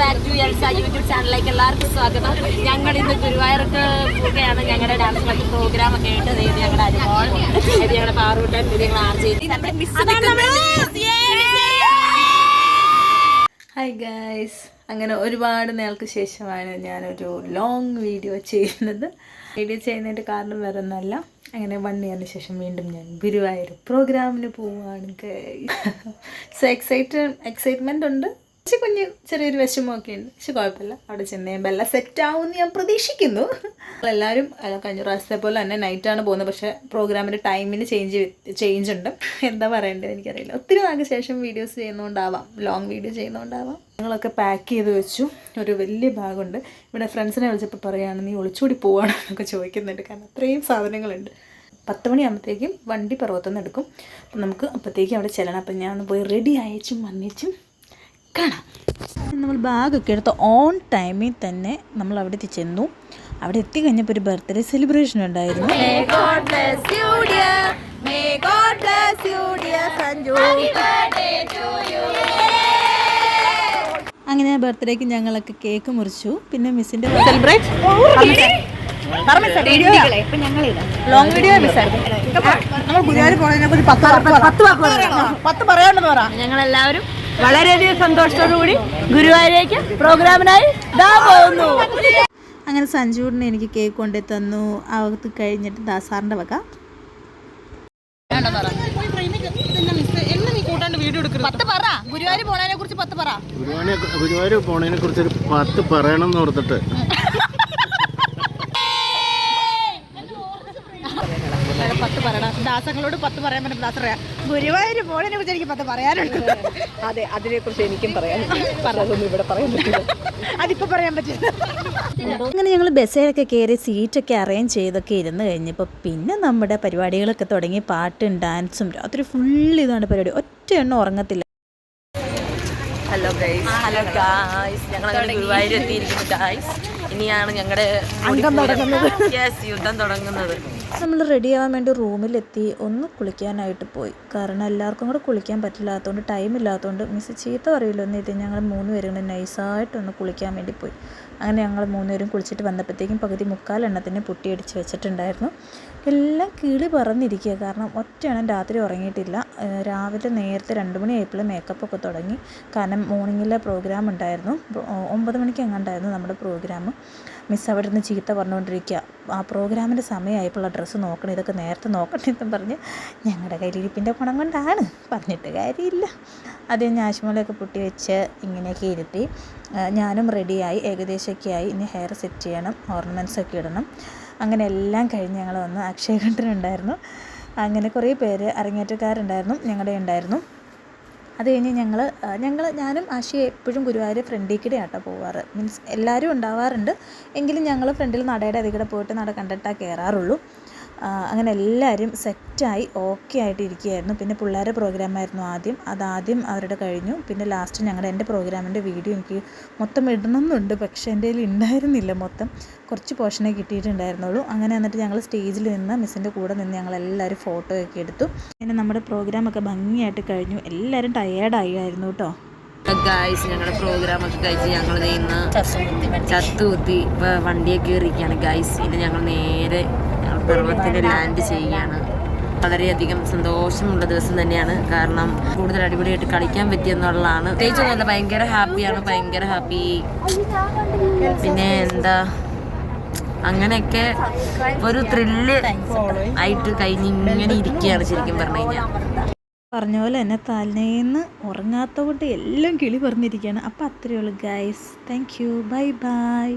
Back to Elsa YouTube ചാനലിലേക്ക് എല്ലാവർക്കും സ്വാഗതം. ഞങ്ങൾ ഇന്ന് ഗുരുവായൂർക്ക് പോവുകയാണ്. ഞങ്ങളുടെ ഡാൻസ് കളിക്കുന്ന പ്രോഗ്രാം ഒക്കെ ആയിട്ട് ഇത് ഞങ്ങളുടെ അനുഭവം. ഇത് ഞങ്ങളുടെ പാറൂട്ടൻ ഇത് ഞങ്ങൾ ആർ ചെയ്ത്. ഹായ് ഗായ്സ് അങ്ങനെ ഒരുപാട് നാൾക്ക് ശേഷമാണ് ഞാനൊരു ലോങ് വീഡിയോ ചെയ്യുന്നത്. വീഡിയോ ചെയ്യുന്നതിന്റെ കാരണം വേറെ ഒന്നല്ല അങ്ങനെ വൺ ഇയറിന് ശേഷം വീണ്ടും ഞാൻ ഗുരുവായൂർ പ്രോഗ്രാമിന് പോവുകയാണ് സോ എക്സൈറ്റ് എക്സൈറ്റ്മെന്റ് ഉണ്ട്. പക്ഷെ കുഞ്ഞ് ചെറിയൊരു വിഷമമൊക്കെ ഉണ്ട്. പക്ഷെ കുഴപ്പമില്ല. അവിടെ ചെന്ന് കഴിയുമ്പോൾ എല്ലാം സെറ്റ് ആവുമെന്ന് ഞാൻ പ്രതീക്ഷിക്കുന്നു. എല്ലാവരും കഴിഞ്ഞ പ്രാവശ്യത്തെ പോലെ തന്നെ നൈറ്റാണ് പോകുന്നത്. പക്ഷേ പ്രോഗ്രാമിന്റെ ടൈമിന് ചേഞ്ച് ചേഞ്ച് ഉണ്ട്. എന്താ പറയേണ്ടത് എനിക്കറിയില്ല. ഒത്തിരി നാൾക്ക് ശേഷം വീഡിയോസ് ചെയ്യുന്നതുകൊണ്ടാവാം ലോങ് വീഡിയോ ചെയ്യുന്നതുകൊണ്ടാവാം ഞങ്ങളൊക്കെ പാക്ക് ചെയ്ത് വെച്ചു. ഒരു വലിയ ബാഗുണ്ട് ഇവിടെ ഫ്രണ്ട്സിനെ വിളിച്ചപ്പോൾ പറയുകയാണ് നീ ഒളിച്ചോടി പോവാണ് എന്നൊക്കെ ചോദിക്കുന്നുണ്ട്. കാരണം അത്രയും സാധനങ്ങളുണ്ട്. പത്ത് മണിയാകുമ്പോഴത്തേക്കും വണ്ടി പർവത്തുനിന്ന് എടുക്കും അപ്പം നമുക്ക് അപ്പോഴത്തേക്കും അവിടെ ചെല്ലണം. അപ്പം ഞാൻ പോയി റെഡി അയച്ചും വന്നിച്ചും കാണാം. നമ്മൾ ബാഗൊക്കെ എടുത്ത് ഓൺ ടൈമിൽ തന്നെ നമ്മൾ അവിടെ ചെന്നു. അവിടെ എത്തി കഴിഞ്ഞപ്പോൾ ഒരു ബർത്ത്ഡേ സെലിബ്രേഷൻ ഉണ്ടായിരുന്നു. അങ്ങനെ ബർത്ത്ഡേക്ക് ഞങ്ങളൊക്കെ കേക്ക് മുറിച്ചു. പിന്നെ മിസ്സിന്റെ സെലിബ്രേറ്റ് ലോങ് വീഡിയോ നമ്മൾ ഗുരുവായൂർ വളരെയധികം സന്തോഷത്തോടുകൂടി ഗുരുവായൂരേക്ക് പ്രോഗ്രാമിനായി ഇതാ പോകുന്നു. അങ്ങനെ സഞ്ജുവിന് എനിക്ക് കേക്ക് കൊണ്ടു തന്നു. അകത്ത് കഴിഞ്ഞിട്ട് ദാസാറിന്റെ വക. ഗുരുവായൂർ പോണതിനെ കുറിച്ച് പത്ത് പറയണം എന്ന് ഓർത്തിട്ട്. പത്ത് പറയണം. ദാസങ്ങളോട് പത്ത് പറയാൻ പറ്റും ദാസ പറയാം ഗുരുവായൂർ പോണതിനെ കുറിച്ച് എനിക്ക് പത്ത് പറയാനുണ്ട്. അതെ അതിനെ കുറിച്ച് എനിക്കും പറയാൻ പറഞ്ഞതൊന്നും ഇവിടെ പറയാൻ പറ്റില്ല. അതിപ്പോ പറയാൻ പറ്റില്ല. അങ്ങനെ ഞങ്ങൾ ബസ്സിലൊക്കെ കയറി സീറ്റൊക്കെ അറേഞ്ച് ചെയ്തൊക്കെ ഇരുന്ന് കഴിഞ്ഞപ്പോൾ പിന്നെ നമ്മുടെ പരിപാടികളൊക്കെ തുടങ്ങി പാട്ടും ഡാൻസും രാത്രി ഫുൾ ഇതാണ് പരിപാടി. ഒറ്റ എണ്ണം ഉറങ്ങത്തില്ല. ഹലോ ഗൈസ് ഹലോ ഗായ്സ് ഞങ്ങൾ അങ്ങനെ ഗുരുവായൂർ എത്തിയിരിക്കുന്നു ഗായ്സ് ഇനിയാണ് ഞങ്ങളുടെ യെസ് യുദ്ധം തുടങ്ങുന്നത്. നമ്മൾ റെഡി ആവാൻ വേണ്ടി റൂമിലെത്തി ഒന്ന് കുളിക്കാനായിട്ട് പോയി. കാരണം എല്ലാവർക്കും കൂടെ കുളിക്കാൻ പറ്റില്ലാത്തതുകൊണ്ട് ടൈം ഇല്ലാത്തതുകൊണ്ട് മിസ് ചീത്ത പറയില്ല എന്ന് ഇത് ഞങ്ങൾ മൂന്ന് പേരും കൂടെ നൈസായിട്ടൊന്ന് കുളിക്കാൻ വേണ്ടി പോയി. അങ്ങനെ ഞങ്ങൾ മൂന്നുപേരും കുളിച്ചിട്ട് വന്നപ്പോഴത്തേക്കും പകുതി മുക്കാൽ എണ്ണത്തിന് പൊട്ടിയടിച്ച് വെച്ചിട്ടുണ്ടായിരുന്നു. എല്ലാം കിളി പറന്നിരിക്കുക. കാരണം ഒറ്റ എണ്ണം രാത്രി ഉറങ്ങിയിട്ടില്ല. രാവിലെ നേരത്തെ രണ്ട് മേക്കപ്പ് ഒക്കെ തുടങ്ങി. കാരണം മോർണിംഗിലെ പ്രോഗ്രാം ഉണ്ടായിരുന്നു. ഒമ്പത് മണിക്ക് എങ്ങാണ്ടായിരുന്നു നമ്മുടെ പ്രോഗ്രാം മിസ് അവിടെ നിന്ന് ചീത്ത പറഞ്ഞുകൊണ്ടിരിക്കുക. ആ പ്രോഗ്രാമിന്റെ സമയമായപ്പോൾ ഡ്രസ്സ് നോക്കണം. ഇതൊക്കെ നേരത്തെ നോക്കണം എന്നും പറഞ്ഞ് ഞങ്ങളുടെ കയ്യിലിരിപ്പിന്റെ ഗുണം കൊണ്ടാണ് പറഞ്ഞിട്ട് കാര്യമില്ല. ആദ്യം ഞാൻ ആശുമലയൊക്കെ പൊട്ടി വെച്ച് ഇങ്ങനെയൊക്കെ ഇരുത്തി. ഞാനും റെഡിയായി ഏകദേശമൊക്കെ ആയി ഇനി ഹെയർ സെറ്റ് ചെയ്യണം ഓർണമെന്റ്സ് ഒക്കെ ഇടണം. അങ്ങനെ എല്ലാം കഴിഞ്ഞ് ഞങ്ങൾ വന്ന് അക്ഷയകണ്ഠനുണ്ടായിരുന്നു അങ്ങനെ കുറേ പേര് അരങ്ങേറ്റക്കാരുണ്ടായിരുന്നു ഞങ്ങളുടെ ഉണ്ടായിരുന്നു. അത് കഴിഞ്ഞ് ഞങ്ങൾ ഞങ്ങൾ ഞാനും ആശി എപ്പോഴും ഗുരുവായൂർ ഫ്രണ്ടിൽ കൂടെ ആട്ടോ പോവാറ്. മീൻസ് എല്ലാവരും ഉണ്ടാവാറുണ്ട്. എങ്കിലും ഞങ്ങൾ ഫ്രണ്ടിൽ നടയുടെ അതിൽ കൂടെ പോയിട്ട് നട കണ്ടിട്ടാണ് കയറാറുള്ളൂ അങ്ങനെ എല്ലാവരും സെറ്റായി ഓക്കെ ആയിട്ട് ഇരിക്കുകയായിരുന്നു പിന്നെ പിള്ളേരുടെ പ്രോഗ്രാമായിരുന്നു ആദ്യം. അതാദ്യം അവരുടെ കഴിഞ്ഞു. പിന്നെ ലാസ്റ്റ് ഞങ്ങളുടെ എന്റെ പ്രോഗ്രാമിന്റെ വീഡിയോ എനിക്ക് മൊത്തം ഇടണമെന്നുണ്ട് പക്ഷേ എന്റെ കയ്യിൽ ഉണ്ടായിരുന്നില്ല മൊത്തം. കുറച്ച് പോർഷനേ കിട്ടിയിട്ടുണ്ടായിരുന്നുള്ളൂ. അങ്ങനെ എന്നിട്ട് ഞങ്ങൾ സ്റ്റേജിൽ നിന്ന് മിസ്സിന്റെ കൂടെ നിന്ന് ഞങ്ങൾ എല്ലാവരും ഫോട്ടോ ഒക്കെ എടുത്തു. പിന്നെ നമ്മുടെ പ്രോഗ്രാമൊക്കെ ഭംഗിയായിട്ട് കഴിഞ്ഞു. എല്ലാവരും ടയേർഡായിരുന്നു കേട്ടോ ഗായ്സ് ഞങ്ങളുടെ പ്രോഗ്രാം ഒക്കെ കഴിച്ച് ഞങ്ങൾ ഇന്ന് ചത്തുകുത്തി വണ്ടിയൊക്കെ കയറിയിരിക്കുകയാണ് ഗായ്സ് ഇനി ഞങ്ങൾ നേരെ പർവതത്തിൽ ലാൻഡ് ചെയ്യുകയാണ്. വളരെയധികം സന്തോഷമുള്ള ദിവസം തന്നെയാണ്. കാരണം കൂടുതൽ അടിപൊളിയായിട്ട് കളിക്കാൻ പറ്റിയെന്നുള്ളതാണ്. പ്രത്യേകിച്ചൊന്നുമല്ല ഭയങ്കര ഹാപ്പിയാണ് ഭയങ്കര ഹാപ്പി. പിന്നെ എന്താ അങ്ങനെയൊക്കെ ഒരു ത്രില്ല് ആയിട്ട് കഴിഞ്ഞ് ഇങ്ങനെ ഇരിക്കുകയാണ് ശരിക്കും പറഞ്ഞു കഴിഞ്ഞാൽ. പറഞ്ഞ പോലെ തന്നെ തലേന്ന് ഉറങ്ങാത്ത കൊണ്ട് എല്ലാം കിളി പറഞ്ഞിരിക്കുകയാണ്. അപ്പോൾ അത്രയേ ഉള്ളൂ guys thank you bye bye